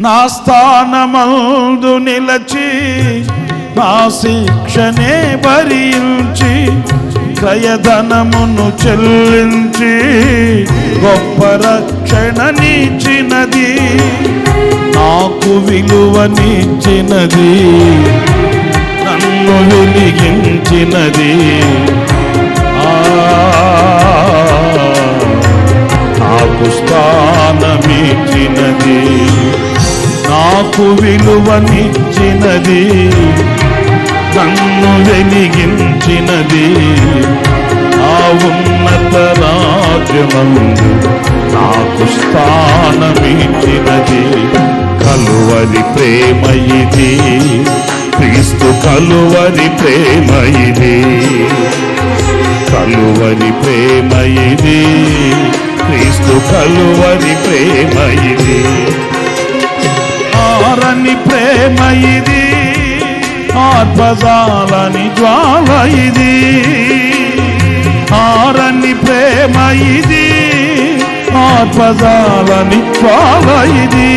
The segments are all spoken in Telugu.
నా స్థానమందు నిలచి నా శిక్షనే భరించి క్రయధనమును చెల్లించి గొప్ప రక్షణనిచ్చినది నాకు విలువనిచ్చినది నన్ను వెలిగించినది. ఆ, నాకు విలువనిచ్చినది నన్ను వెలిగించినది. ఆ ఉన్నత రాజ్యమందు నాకు స్థానమిచ్చినది. కలువరి ప్రేమ ఇది క్రీస్తు కలువరి ప్రేమ ఇది. కలువరి ప్రేమ ఇది క్రీస్తు కలువరి ప్రేమ ఇది. ఆరని ప్రేమ ఇది ఆత్మజాలని జ్వాల ఇది. ఆరని ప్రేమ ఇది ఆత్మజాలని జ్వాల ఇది.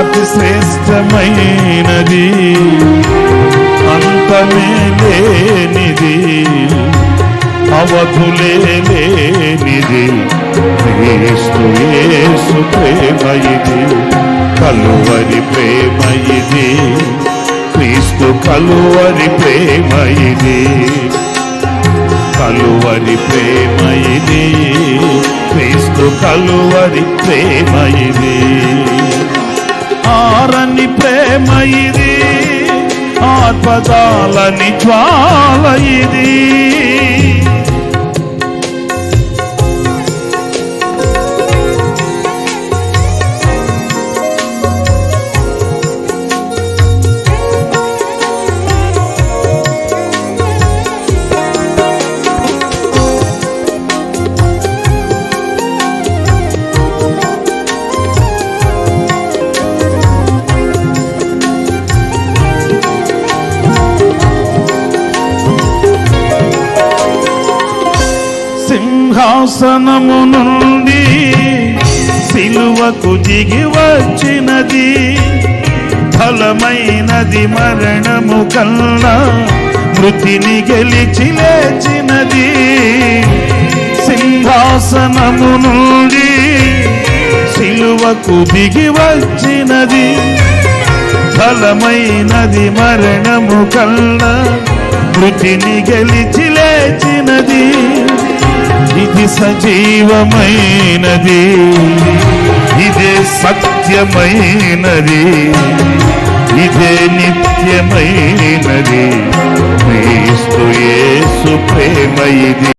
అతి శ్రేష్టమైనది అంతమే లేనిది అవధులే లేనిది క్రీస్తు యేసు ప్రేమ ఇది. కలువరి ప్రేమ ఇది. క్రీస్తు కలువరి ప్రేమ ఇది. కలువరి ప్రేమ ఇది. క్రీస్తు కలువరి ప్రేమ ఇది. ఆరని ప్రేమ ఇది. ఆత్మజాలని జ్వాల ఇది. సింహాసనము నుండి సిలువకు దిగి వచ్చినది. ఫలమైనది మరణము కన్నా మృతిని గెలిచి లేచినది. సింహాసనము నుండి సిలువకు దిగి వచ్చినది. ఫలమైనది మరణము కన్నా మృతిని గెలిచి లేచినది. ఇది సజీవమైనది. ఇదే సత్యమైనది. ఇదే నిత్యమైనది. క్రీస్తు యేసు ప్రేమ ఇది.